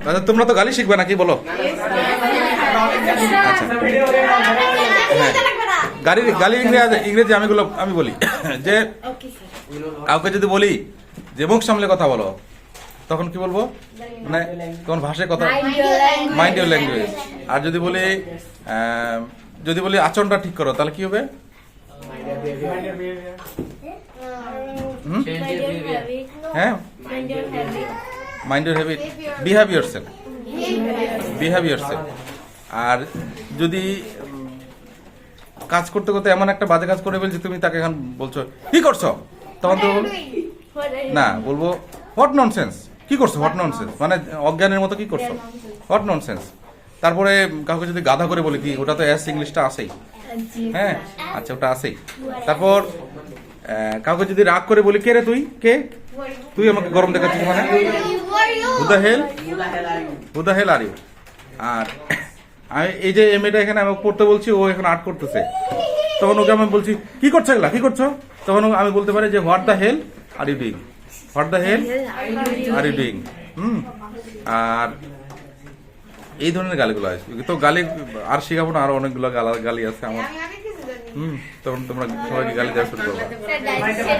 আচ্ছা তোমরা তো গালি শিখবে নাকি বলো? আচ্ছা। হ্যাঁ। গাড়ির গালি ইংরেজি ইংরেজি আমিগুলো আমি বলি। যে কাউকে যদি বলি যে মুখ সামলে কথা বলো তখন কি বলব? মানে তখন ভাষায় কথা মাইন্ড ইউর ল্যাঙ্গুয়েজ আর যদি বলি যদি বলি আচরণটা ঠিক করো তাহলে কি হবে? হুম? হ্যাঁ। Mind your habit behave yourself behave yourself আর যদি কাজ করতে করতে এমন একটা বাজে কাজ করে ফেলছি তুমি তাকে এখন বলছো কি করছ? তখন তো না বলব হোয়াট ননসেন্স কি করছ? হোয়াট ননসেন্স মানে অজ্ঞানের মতো কি করছ? হোয়াট ননসেন্স তারপরে কাউকে যদি গাধা করে বলি কি ওটা তো এস ইংলিশটা আসেই হ্যাঁ আচ্ছা ওটা আসেই তারপর কাউকে যদি রাগ করে বলি কে রে তুই? কে? তুই আমাকে গরম দেখাচ্ছিস মানে? হু হেল? হু হেল আর ইউ আর আমি এই যে এম এটা এখানে আমি পড়তে বলছি ও এখানে আর্ট করতেছে। তখন ওকে আমি বলছি কি করছ এগুলা? কি করছ? তখন ও- আমি বলতে পারি যে what the hell are you doing? What the hell are you doing? Hmm. আর এই ধরনের গালিগুলো আছে তো গালি আর শিখাবো না আরও অনেকগুলো গালা গালি আছে আমার। হুম তখন তোমরা সবাইকে গালি দেওয়া শুরু করব